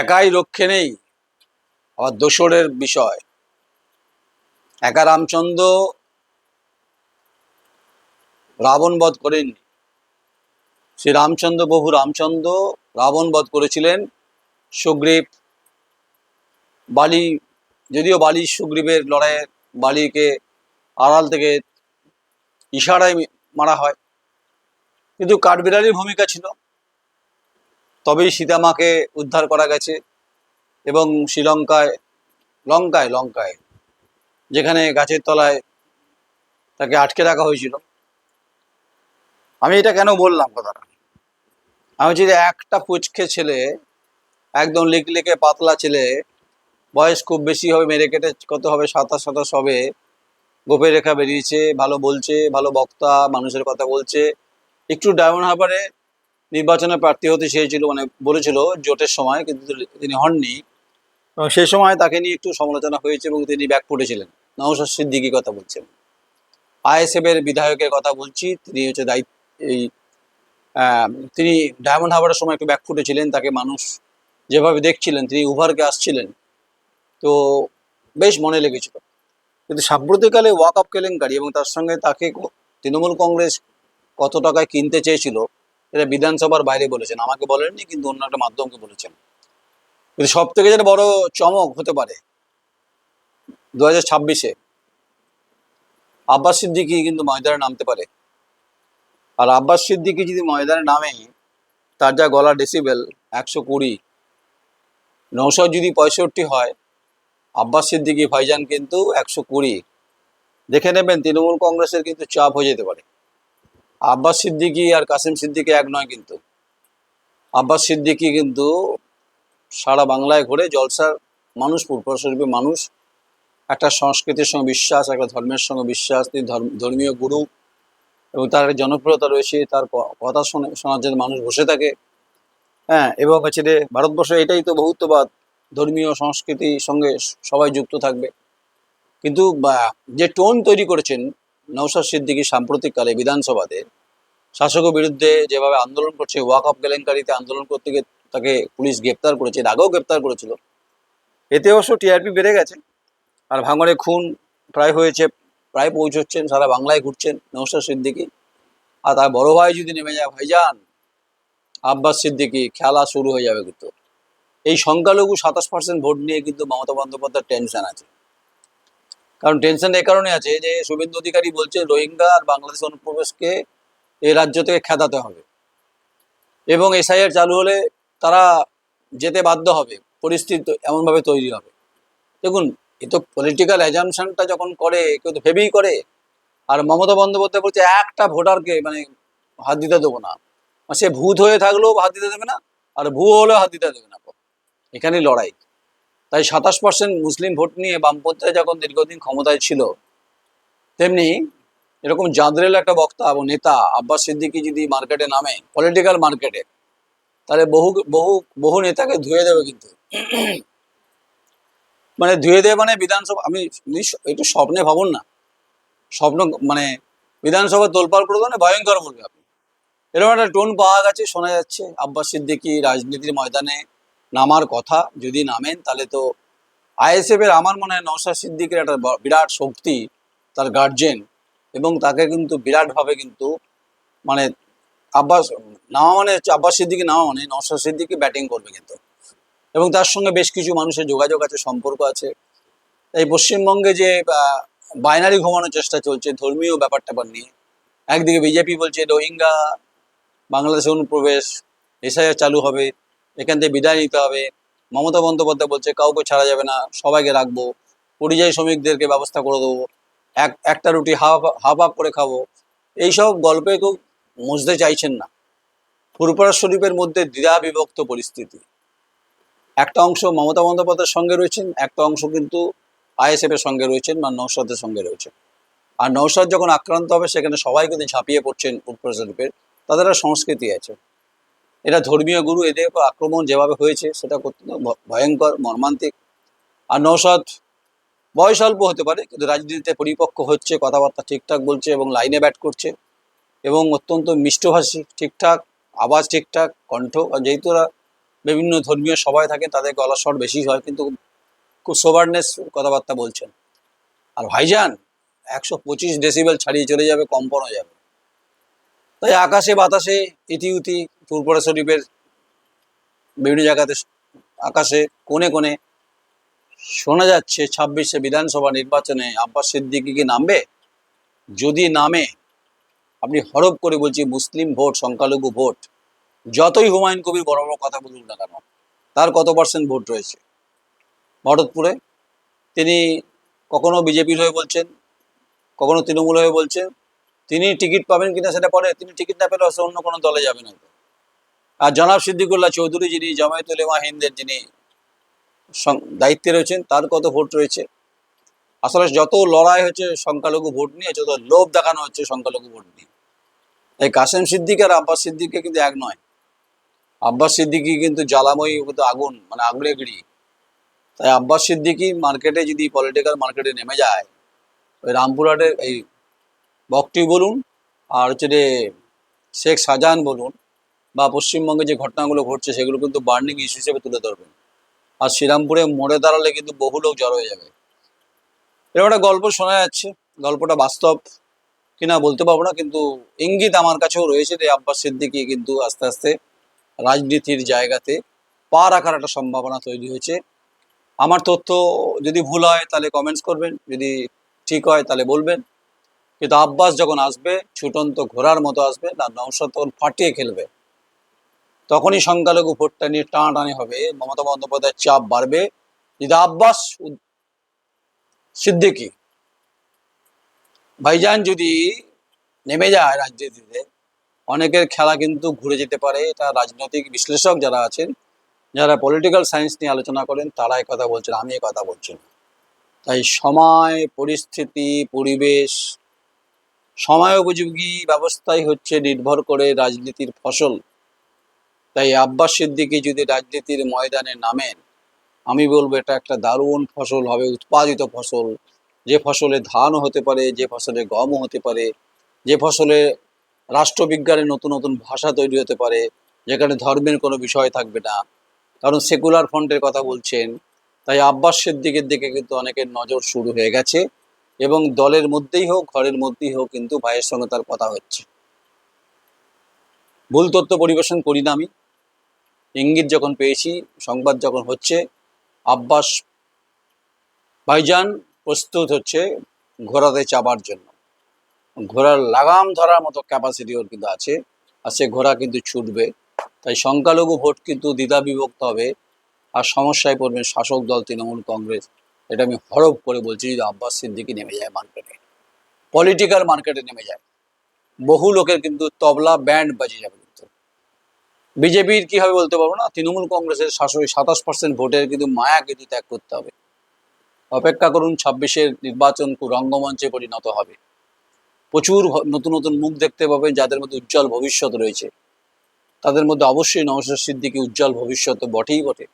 একাই রক্ষে নেই আবার দোসরের বিষয়। একা রামচন্দ্র রাবণ বধ করেননি। শ্রী রামচন্দ্র বহু রামচন্দ্র রাবণ বধ করেছিলেন সুগ্রীব বালি, যদিও বালি সুগ্রীবের লড়াইয়ে বালিকে আড়াল থেকে ইশারায় মারা হয়। কিন্তু কাঠবিড়ালির ভূমিকা ছিল। তবেই সীতামাকে উদ্ধার করা গেছে এবং শ্রীলঙ্কায়, লঙ্কায় লঙ্কায়, যেখানে গাছের তলায় তাকে আটকে রাখা হয়েছিল। আমি এটা কেন বললাম কথাটা? আমি হচ্ছে যে একটা পুচকে ছেলে, একদম লিকলিকে পাতলা ছেলে, বয়স খুব বেশি হবে, মেরে কেটে কত হবে সাতাশ সাতাশ হবে গোপের রেখা বেরিয়েছে, ভালো বলছে, ভালো বক্তা, মানুষের কথা বলছে। একটু ডায়মন্ড হারবারে নির্বাচনে প্রার্থী হতে চেয়েছিল মানে বলেছিল জোটের সময়, কিন্তু তিনি হননি। এবং সেই সময় তাকে নিয়ে একটু সমালোচনা হয়েছে এবং তিনি ব্যাক ফুটেছিলেন নওশাদ সিদ্দিকি কথা বলছেন। আইএসএফ এর বিধায়কের কথা বলছি, তিনি হচ্ছে দায়িত্ব এই তিনি ডায়মন্ড হারবারের সময় একটু ব্যাক ফুটেছিলেন তাকে মানুষ যেভাবে দেখছিলেন, তিনি উভারকে আসছিলেন, তো বেশ মনে লেগেছিল। কিন্তু সাম্প্রতিককালে ওয়াক আপ কেলেঙ্কারি এবং তার সঙ্গে তাকে তৃণমূল কংগ্রেস কত টাকায় কিনতে চেয়েছিল এটা বিধানসভার বাইরে বলেছেন। আমাকে বলেননি, কিন্তু অন্য একটা মাধ্যমকে বলেছেন। কিন্তু সব থেকে যেটা বড় চমক হতে পারে, দু হাজার ছাব্বিশে আব্বাস সিদ্দিকি কিন্তু ময়দানে নামতে পারে। আর আব্বাস সিদ্দিকি যদি ময়দানে নামে, তার যা গলা ডেসিবেল একশো কুড়ি, নৌশো যদি পঁয়ষট্টি হয়, আব্বাস সিদ্দিকি, ভাইজান কিন্তু একশো কুড়ি। দেখে নেবেন, তৃণমূল কংগ্রেসের কিন্তু চাপ হয়ে যেতে পারে। আব্বাস সিদ্দিকি আর কাসিম সিদ্দিকি এক নয় কিন্তু। আব্বাস সিদ্দিকি কিন্তু সারা বাংলায় ঘুরে জলসার মানুষ পূর্বশরীফে মানুষ, একটা সংস্কৃতির সঙ্গে বিশ্বাস, একটা ধর্মের সঙ্গে বিশ্বাস, তিনি ধর্মীয় গুরু এবং তার জনপ্রিয়তা রয়েছে, তার কথা শুনে, শোনার জন্য মানুষ বসে থাকে। হ্যাঁ এবং হচ্ছে যে ভারতবর্ষে এটাই তো বহুত্ববাদ, ধর্মীয় সংস্কৃতির সঙ্গে সবাই যুক্ত থাকবে। কিন্তু যে টোন তৈরি করেছেন নৌসাদ সিদ্দিকী সাম্প্রতিককালে বিধানসভাতে শাসকের বিরুদ্ধে যেভাবে আন্দোলন করছে, ওয়াক অফ কেলেঙ্কারিতে আন্দোলন করতে গিয়ে তাকে পুলিশ গ্রেপ্তার করেছে, এর আগেও গ্রেপ্তার করেছিল। এতে অবশ্য টিআরপি বেড়ে গেছে, আর ভাঙড়ে খুন প্রায় হয়েছে, প্রায় পৌঁছচ্ছেন, সারা বাংলায় ঘুরছেন নৌসাদ সিদ্দিকি। আর তার বড় ভাই যদি নেমে যায়, ভাইজান, আব্বাস সিদ্দিকী, খেলা শুরু হয়ে যাবে কিন্তু। এই সংখ্যালঘু সাতাশ পার্সেন্ট ভোট নিয়ে কিন্তু মমতা বন্দ্যোপাধ্যায়ের টেনশন আছে। কারণ টেনশন এ কারণে আছে যে, শুভেন্দু অধিকারী বলছে রোহিঙ্গা আর বাংলাদেশ অনুপ্রবেশকে এই রাজ্য থেকে খেদাতে হবে। এবং এসআইআর চালু হলে তারা যেতে বাধ্য হবে, পরিস্থিতি এমনভাবে তৈরি হবে। দেখুন, এ তো পলিটিক্যাল অ্যাজামশনটা যখন করে, কেউ তো ভেবেই করে। আর মমতা বন্দ্যোপাধ্যায় বলছে, একটা ভোটারকে মানে হাত দিতে দেবো না। সে ভূত হয়ে থাকলেও হাত দিতে দেবে না, আর ভূ হলেও হাত দিতে দেবে না। এখানেই লড়াই। তাই সাতাশ পার্সেন্ট মুসলিম ভোট নিয়ে বামপন্থীরা যখন দীর্ঘদিন ক্ষমতায় ছিল, তেমনি এরকম জাদরেল একটা বক্তা এবং নেতা আব্বাস সিদ্দিকি যদি মার্কেটে নামে পলিটিক্যাল মার্কেটে তাহলে বহু বহু বহু নেতাকে ধুয়ে দেবে কিন্তু। মানে ধুয়ে দেবে মানে বিধানসভা, আমি একটু স্বপ্নে ভাবুন না। স্বপ্ন মানে বিধানসভা তোলপাড় করে দেবে ভয়ঙ্কর বলবে আপনি। এরকম একটা টোন পাওয়া গেছে, শোনা যাচ্ছে, আব্বাস সিদ্দিকি রাজনীতির ময়দানে নামার কথা, যদি নামেন, তাহলে তো আইএসএফ এর আমার মনে হয় নওশাদ সিদ্দিকের একটা বিরাট শক্তি, তার গার্জেন এবং তাকে কিন্তু বিরাটভাবে কিন্তু মানে আব্বাস নামা মানে হচ্ছে আব্বাস সিদ্দিকি, নামা মানে নওশাদ সিদ্দিকি ব্যাটিং করবে কিন্তু। এবং তার সঙ্গে বেশ কিছু মানুষের যোগাযোগ আছে, সম্পর্ক আছে। এই পশ্চিমবঙ্গে যে বাইনারি ঘুমানোর চেষ্টা চলছে, ধর্মীয় ব্যাপার ট্যাপার নিয়ে। একদিকে বিজেপি বলছে রোহিঙ্গা, বাংলাদেশে অনুপ্রবেশ, এসআইআর চালু হবে, এখান থেকে বিদায় নিতে হবে। মমতা বন্দ্যোপাধ্যায় বলছে, কাউকে ছাড়া যাবে না, সবাইকে রাখব। পরিযায়ী শ্রমিকদেরকে ব্যবস্থা করে দেবো। এক, একটা রুটি হাফ হাফ করে খাব। এইসব গল্পে কেউ মুছতে চাইছেন না। ফুরপুরা শরীফের মধ্যে দ্বিধা বিভক্ত পরিস্থিতি। একটা অংশ মমতা বন্দ্যোপাধ্যায়ের সঙ্গে রয়েছেন, একটা অংশ কিন্তু আইএসএফ এর সঙ্গে রয়েছেন বা নৌসাদের সঙ্গে রয়েছেন। আর নৌসাদ যখন আক্রান্ত হবে, সেখানে সবাই কিন্তু ঝাঁপিয়ে পড়ছেন ফুরপুরা শরীফের। তাদের সংস্কৃতি আছে। এটা ধর্মীয় গুরু, এদের আক্রমণ যেভাবে হয়েছে, সেটা ভয়ঙ্কর, মর্মান্তিক। আর নৌসাদ বয়স অল্প হতে পারে, কিন্তু রাজনীতিতে পরিপক্ক হচ্ছে, কথাবার্তা ঠিকঠাক বলছে এবং লাইনে ব্যাট করছে এবং অত্যন্ত মিষ্টভাষী, ঠিকঠাক, আওয়াজ ঠিকঠাক, কণ্ঠ যেহেতু বিভিন্ন ধর্মীয় সভায় থাকে, তাদের গলা স্বর বেশি হয়, কিন্তু খুব সোবারনেস কথাবার্তা বলছেন। আর ভাইজান, একশো পঁচিশ ডেসিবেল ছাড়িয়ে চলে যাবে কম্পন হয়ে যাবে। তাই আকাশে বাতাসে, ইতি উতি ফুরপুরা শরীফের বিভিন্ন জায়গাতে আকাশে কোণে কোণে শোনা যাচ্ছে ছাব্বিশে বিধানসভা নির্বাচনে আব্বাস সিদ্দিকি কি নামবে? যদি নামে, আপনি হরপ করে বলছি মুসলিম ভোট, সংখ্যালঘু ভোট, যতই হুমায়ুন কবির বড় বড় কথা বলুন না কেন, তার কত পার্সেন্ট ভোট রয়েছে? ভরতপুরে? তিনি কখনো বিজেপির হয়ে বলছেন, কখনো তৃণমূল হয়ে বলছেন, তিনি টিকিট পাবেন কিনা সেটা পরে, তিনি টিকিট না পেলে অন্য কোনো দলে যাবেন আর জনাব সিদ্দিকুল্লাহ চৌধুরী যিনি জামায়াতুল উলেমা হিন্দের যিনি দায়িত্বে রয়েছেন, তার কত ভোট রয়েছে? আসলে যত লড়াই হচ্ছে সংখ্যালঘু ভোট নিয়ে, যত লোভ দেখানো হচ্ছে সংখ্যালঘু ভোট নিয়ে। এই কাসেম সিদ্দিক আর আব্বাস সিদ্দিককে কিন্তু এক নয়। আব্বাস সিদ্দিকি কিন্তু জ্বালাময়ী কিন্তু আগুন মানে আগ্নেয়গিরি তাই আব্বাস সিদ্দিকি মার্কেটে যদি পলিটিক্যাল মার্কেটে নেমে যায়, ওই রামপুরহাটের এই বকটি বলুন আর হচ্ছে যে শেখ শাহজাহান বলুন বা পশ্চিমবঙ্গে যে ঘটনাগুলো ঘটছে, সেগুলো কিন্তু বার্নিং ইস্যু হিসেবে তুলে ধরবেন। আর শ্রীরামপুরে মোড়ে দাঁড়ালে কিন্তু বহু লোক জড়ো হয়ে যাবে। এরকম একটা গল্প শোনা যাচ্ছে। গল্পটা বাস্তব কিনা বলতে পারব না, কিন্তু ইঙ্গিত আমার কাছেও রয়েছে যে আব্বাস সিদ্দিকি কিন্তু আস্তে আস্তে রাজনীতির জায়গাতে পা রাখার একটা সম্ভাবনা তৈরি হয়েছে। আমার তথ্য যদি ভুল হয় তাহলে কমেন্টস করবেন, যদি ঠিক হয় তাহলে বলবেন। কিন্তু আব্বাস যখন আসবে, ছুটন্ত ঘোড়ার মতো আসবে না নৌসাদ তখন ফাটিয়ে খেলবে। তখনই সংখ্যালঘু ভোটটা নিয়ে টানাটানি হবে। মমতা বন্দ্যোপাধ্যায়ের চাপ বাড়বে। যদি আব্বাস, সিদ্দিকি, ভাইজান যদি নেমে যায় রাজনীতিতে অনেকের খেলা কিন্তু ঘুরে যেতে পারে। এটা রাজনৈতিক বিশ্লেষক যারা আছেন, যারা পলিটিক্যাল সায়েন্স নিয়ে আলোচনা করেন, তারাই কথা বলছেন, আমি কথা বলছি তাই সময়, পরিস্থিতি, পরিবেশ, সময় উপযোগী ব্যবস্থাই হচ্ছে নির্ভর করে রাজনীতির ফসল। তাই আব্বাস সিদ্দিকি যদি রাজনীতির ময়দানে নামেন, আমি বলব এটা একটা দারুণ ফসল হবে, উৎপাদিত ফসল। যে ফসলে ধানও হতে পারে, যে ফসলে গমও হতে পারে, যে ফসলে রাষ্ট্রবিজ্ঞানের নতুন নতুন ভাষা তৈরি হতে পারে, যেখানে ধর্মের কোনো বিষয় থাকবে না। কারণ সেকুলার ফ্রন্টের কথা বলছেন, তাই আব্বাস সিদ্দিকের দিকে কিন্তু অনেকের নজর শুরু হয়ে গেছে এবং দলের মধ্যেই হোক, ঘরের মধ্যেই হোক, কিন্তু ভাইয়ের সঙ্গে তার কথা হচ্ছে। ভুল তথ্য পরিবেশন করি না আমি। ইঙ্গিত যখন পেয়েছি, সংবাদ যখন হচ্ছে, আব্বাস ভাইজান প্রস্তুত হচ্ছে ঘোড়াতে চাবার জন্য। ঘোড়ার লাগাম ধরার মতো ক্যাপাসিটি ওর কিন্তু আছে, আর সে ঘোড়া কিন্তু ছুটবে। তাই সংখ্যালঘু ভোট কিন্তু দ্বিধা বিভক্ত হবে, আর সমস্যায় পড়বেন শাসক দল, তৃণমূল, কংগ্রেস। এটা আমি হরফ করে বলছি, যদি আব্বাস সিদ্দিকি নেমে যায় মার্কেটে। পলিটিক্যাল মার্কেটে নেমে যায়। বহু লোকের কিন্তু তবলা ব্যান্ড বাজে যাবে। বিজেপির কি হবে বলতে পারব না? তৃণমূল কংগ্রেসের শাসক সাতাশ পার্সেন্ট ভোটের কিন্তু মায়া কিন্তু ত্যাগ করতে হবে। অপেক্ষা করুন, ছাব্বিশের নির্বাচন রঙ্গমঞ্চে পরিণত হবে। প্রচুর নতুন নতুন মুখ দেখতে পাবে যাদের মধ্যে উজ্জ্বল ভবিষ্যৎ রয়েছে। তাদের মধ্যে অবশ্যই নওশাদ সিদ্দিকি উজ্জ্বল ভবিষ্যৎ বটেই বটে।